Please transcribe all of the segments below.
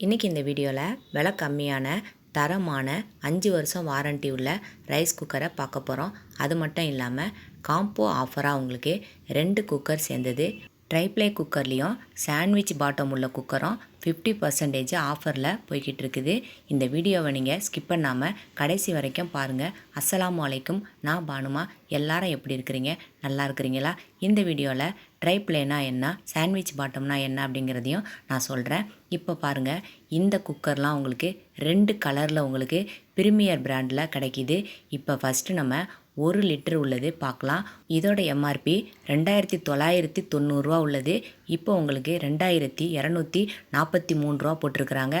இன்றைக்கி இந்த வீடியோவில் விலை கம்மியான தரமான அஞ்சு வருஷம் வாரண்ட்டி உள்ள ரைஸ் குக்கரை பார்க்க போகிறோம் அது மட்டும் இல்லாமல் காம்போ ஆஃபராக உங்களுக்கு ரெண்டு குக்கர் சேர்ந்தது. ட்ரைப்ளே குக்கர்லேயும் சாண்ட்விச் பாட்டம் உள்ள குக்கரும் ஃபிஃப்டி பர்சன்டேஜ் ஆஃபரில் போய்கிட்டு இருக்குது இந்த வீடியோவை நீங்கள் ஸ்கிப் பண்ணாமல் கடைசி வரைக்கும் பாருங்கள் அஸ்ஸலாமு வலைக்கும் நான் பானுமா. எல்லாரும் எப்படி இருக்கிறீங்க? நல்லா இருக்கிறீங்களா? இந்த வீடியோவில் ட்ரை பிளேனா என்ன? சாண்ட்விச் பாட்டம்னா என்ன அப்படிங்கிறதையும் நான் சொல்கிறேன் இப்போ பாருங்கள் இந்த குக்கர்லாம் உங்களுக்கு ரெண்டு கலரில் உங்களுக்கு ப்ரீமியர் பிராண்டில் கிடைக்கிது. இப்போ ஃபஸ்ட்டு நம்ம ஒரு லிட்டர் உள்ளது பார்க்கலாம் இதோட எம்ஆர்பி ரெண்டாயிரத்தி தொள்ளாயிரத்தி தொண்ணூறுரூவா உள்ளது. இப்போ உங்களுக்கு ரெண்டாயிரத்தி இரநூத்தி நாற்பத்தி மூணு ரூபா போட்டிருக்கிறாங்க.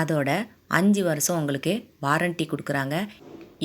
அதோட அஞ்சு வருஷம் உங்களுக்கு வாரண்ட்டி கொடுக்குறாங்க.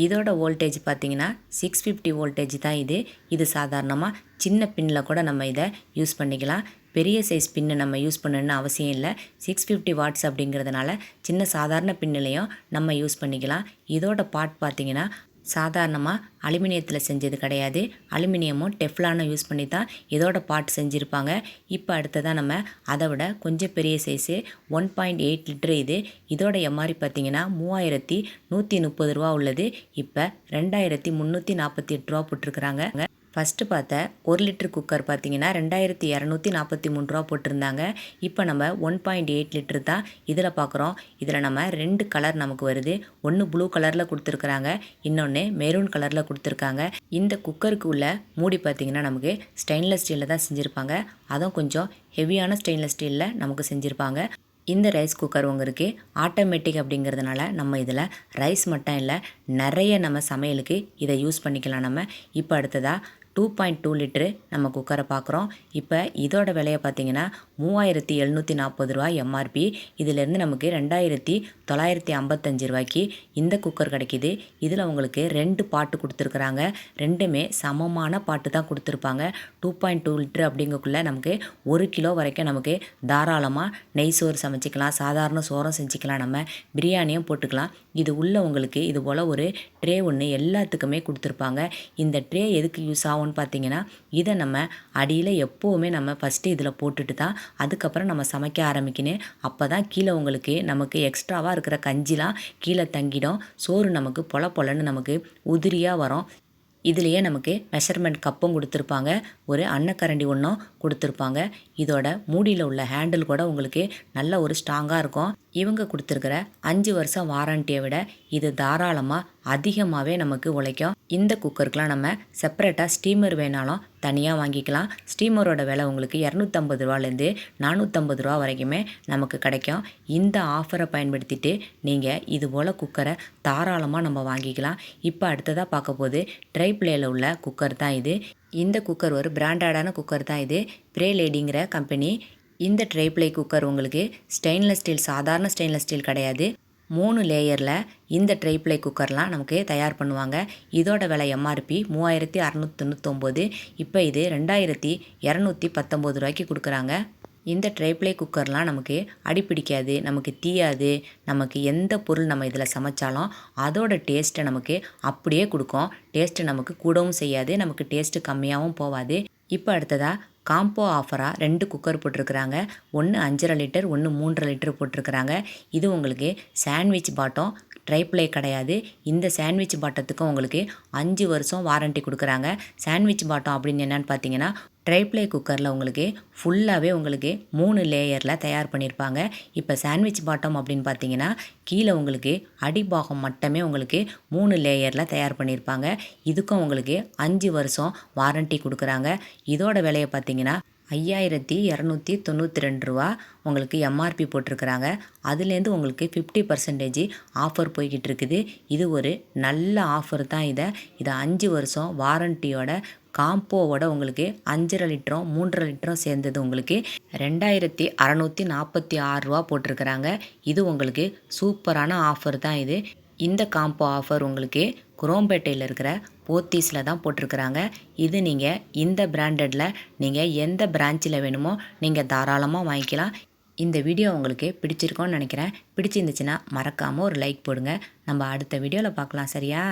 இதோட வோல்டேஜ் பார்த்தீங்கன்னா சிக்ஸ் ஃபிஃப்டி வோல்டேஜ் தான் இது. இது சாதாரணமாக சின்ன பின்னில் கூட நம்ம இதை யூஸ் பண்ணிக்கலாம். பெரிய சைஸ் பின்னு நம்ம யூஸ் பண்ணணும்னு அவசியம் இல்லை. சிக்ஸ் ஃபிஃப்டி வாட்ஸ் அப்படிங்கிறதுனால சின்ன சாதாரண பின்னிலையும் நம்ம யூஸ் பண்ணிக்கலாம். இதோட பார்ட் பார்த்தீங்கன்னா சாதாரணமாக அலுமினியத்தில் செஞ்சது கிடையாது. அலுமினியமும் டெஃப்லானும் யூஸ் பண்ணி தான் இதோட பாட் செஞ்சுருப்பாங்க. இப்போ அடுத்ததாக நம்ம அதை விட கொஞ்சம் பெரிய size one point eight litre இது. இதோட எம்ஆர்பி பார்த்தீங்கன்னா மூவாயிரத்தி நூற்றி முப்பது ரூபா உள்ளது. இப்போ ரெண்டாயிரத்தி முந்நூற்றி நாற்பத்தி எட்டு ரூபா போட்டிருக்கிறாங்க. ஃபஸ்ட்டு பார்த்த ஒரு லிட்டர் குக்கர் பார்த்தீங்கன்னா ரெண்டாயிரத்தி இரநூத்தி நாற்பத்தி மூணு ரூபா போட்டிருந்தாங்க. இப்போ நம்ம ஒன் பாயிண்ட் எயிட் லிட்டர் தான் இதில் பார்க்குறோம். இதில் நம்ம ரெண்டு கலர் நமக்கு வருது. ஒன்று ப்ளூ கலரில் கொடுத்துருக்குறாங்க. இன்னொன்று மெரூன் கலரில் கொடுத்துருக்காங்க. இந்த குக்கருக்கு உள்ள மூடி பார்த்திங்கன்னா நமக்கு ஸ்டெயின்லெஸ் ஸ்டீலில் தான் செஞ்சுருப்பாங்க. அதுவும் கொஞ்சம் ஹெவியான ஸ்டெயின்லெஸ் ஸ்டீலில் நமக்கு செஞ்சுருப்பாங்க. இந்த ரைஸ் குக்கர் உங்களுக்கு ஆட்டோமேட்டிக் அப்படிங்கிறதுனால நம்ம இதில் ரைஸ் மட்டும் இல்லை நிறைய நம்ம சமையலுக்கு இதை யூஸ் பண்ணிக்கலாம் நம்ம. இப்போ அடுத்ததாக டூ பாயிண்ட் டூ லிட்ரு நம்ம குக்கரை பார்க்குறோம் இப்போ இதோட விலையை பார்த்தீங்கன்னா மூவாயிரத்தி எழுநூற்றி நாற்பது ரூபா எம்ஆர்பி இதிலேருந்து நமக்கு ரெண்டாயிரத்தி தொள்ளாயிரத்தி ஐம்பத்தஞ்சு ரூபாய்க்கு இந்த குக்கர் கிடைக்கிது. இதில் உங்களுக்கு ரெண்டு பாட்டு கொடுத்துருக்குறாங்க. ரெண்டுமே சமமான பாட்டு தான் கொடுத்துருப்பாங்க. டூ பாயிண்ட் டூ லிட்ரு அப்படிங்கக்குள்ளே நமக்கு ஒரு கிலோ வரைக்கும் நமக்கு தாராளமாக நெய் சோறு சமைச்சிக்கலாம். சாதாரண சோறும் செஞ்சுக்கலாம் நம்ம. பிரியாணியும் போட்டுக்கலாம். இது உள்ள உங்களுக்கு இது போல் ஒரு ட்ரே ஒன்று எல்லாத்துக்குமே கொடுத்துருப்பாங்க. இந்த ட்ரே எதுக்கு யூஸ் ஆகும் ஆகும்னு பார்த்தீங்கன்னா இதை நம்ம அடியில் எப்போவுமே நம்ம ஃபஸ்ட்டு இதில் போட்டுட்டு தான் அதுக்கப்புறம் நம்ம சமைக்க ஆரம்பிக்கணும். அப்போ தான் கீழே உங்களுக்கு நமக்கு எக்ஸ்ட்ராவாக இருக்கிற கஞ்சிலாம் கீழே தங்கிடும். சோறு நமக்கு பொல பொலன்னு நமக்கு உதிரியாக வரும். இதுலேயே நமக்கு மெஷர்மெண்ட் கப்பும் கொடுத்துருப்பாங்க. ஒரு அன்னக்கரண்டி ஒன்றும் கொடுத்துருப்பாங்க. இதோட மூடியில் உள்ள ஹேண்டில் கூட உங்களுக்கு நல்ல ஒரு ஸ்ட்ராங்காக இருக்கும். இவங்க கொடுத்துருக்கிற அஞ்சு வருஷம் வாரண்டியை விட இது தாராளமாக அதிகமாகவே நமக்கு உழைக்கும். இந்த குக்கருக்கெலாம் நம்ம செப்பரேட்டாக ஸ்டீமர் வேணாலும் தனியாக வாங்கிக்கலாம். ஸ்டீமரோட விலை உங்களுக்கு இரநூத்தம்பது ரூபாலேருந்து நானூற்றம்பது ரூபா வரைக்குமே நமக்கு கிடைக்கும். இந்த ஆஃபரை பயன்படுத்திட்டு நீங்கள் இது போல் குக்கரை தாராளமாக நம்ம வாங்கிக்கலாம். இப்போ அடுத்ததாக பார்க்க போது ட்ரை பிளேயில் உள்ள குக்கர் தான் இது. இந்த குக்கர் ஒரு பிராண்டடான குக்கர் தான் இது. ப்ரே லேடிங்கிற கம்பெனி இந்த ட்ரைப்ளை குக்கர் உங்களுக்கு ஸ்டெயின்லெஸ் ஸ்டீல் சாதாரண ஸ்டெயின்லெஸ் ஸ்டீல் கிடையாது. மூணு லேயரில் இந்த ட்ரைப்ளை குக்கர்லாம் நமக்கு தயார் பண்ணுவாங்க. இதோட விலை எம்ஆர்பி மூவாயிரத்தி அறநூற்றி தொண்ணூத்தொம்பது. இப்போ இது ரெண்டாயிரத்தி இரநூத்தி பத்தொம்போது ரூபாய்க்கு கொடுக்குறாங்க. இந்த ட்ரைப்ளை குக்கர்லாம் நமக்கு அடிப்பிடிக்காது நமக்கு தீயாது நமக்கு எந்த பொருள் நம்ம இதில் சமைச்சாலும் அதோட டேஸ்ட்டை நமக்கு அப்படியே கொடுக்கும். டேஸ்ட்டு நமக்கு கூடவும் செய்யாது நமக்கு டேஸ்ட்டு கம்மியாகவும் போகாது இப்போ அடுத்ததாக காம்போ ஆஃபராக ரெண்டு குக்கர் போட்டிருக்கிறாங்க. ஒன்று அஞ்சரை லிட்டர் ஒன்று மூன்றரை லிட்டர் போட்டிருக்கிறாங்க. இது உங்களுக்கு சாண்ட்விச் பாட்டம் ட்ரைப்ளே கிடையாது. இந்த சாண்ட்விச் பாட்டத்துக்கும் உங்களுக்கு அஞ்சு வருஷம் வாரண்ட்டி கொடுக்குறாங்க. சாண்ட்விச் பாட்டம் அப்படின்னு என்னென்னு பார்த்தீங்கன்னா ட்ரைப்ளே குக்கரில் உங்களுக்கு ஃபுல்லாகவே உங்களுக்கு மூணு லேயரில் தயார் பண்ணியிருப்பாங்க. இப்போ சாண்ட்விச் பாட்டம் அப்படின்னு பார்த்தீங்கன்னா கீழே உங்களுக்கு அடிபாகம் மட்டுமே உங்களுக்கு மூணு லேயரில் தயார் பண்ணியிருப்பாங்க. இதுக்கும் உங்களுக்கு அஞ்சு வருஷம் வாரண்ட்டி கொடுக்குறாங்க. இதோட விலையை பார்த்தீங்கன்னா ஐயாயிரத்தி இரநூத்தி தொண்ணூற்றி ரெண்டு ரூபா உங்களுக்கு எம்ஆர்பி போட்டிருக்கிறாங்க. அதுலேருந்து உங்களுக்கு ஃபிஃப்டி பர்சன்டேஜ் ஆஃபர் போய்கிட்டு இருக்குது இது ஒரு நல்ல ஆஃபர் தான் இதை. இதை அஞ்சு வருஷம் வாரண்ட்டியோட காம்போவோட உங்களுக்கு அஞ்சரை லிட்டரும் மூன்றரை லிட்டரும் சேர்ந்தது உங்களுக்கு ரெண்டாயிரத்தி அறநூற்றி நாற்பத்தி ஆறுரூவா போட்டிருக்கிறாங்க. இது உங்களுக்கு சூப்பரான ஆஃபர் தான் இது. இந்த காம்போ ஆஃபர் உங்களுக்கு குரோம்பேட்டையில் இருக்கிற போத்தீஸில் தான் போட்டிருக்கிறாங்க. இது நீங்கள் இந்த பிராண்டடில் நீங்கள் எந்த பிரான்ச்சில் வேணுமோ நீங்கள் தாராளமாக வாங்கிக்கலாம். இந்த வீடியோ உங்களுக்கு பிடிச்சிருக்கோன்னு நினைக்கிறேன். பிடிச்சிருந்துச்சுன்னா மறக்காமல் ஒரு லைக் போடுங்க. நம்ம அடுத்த வீடியோவில் பார்க்கலாம் சரியா?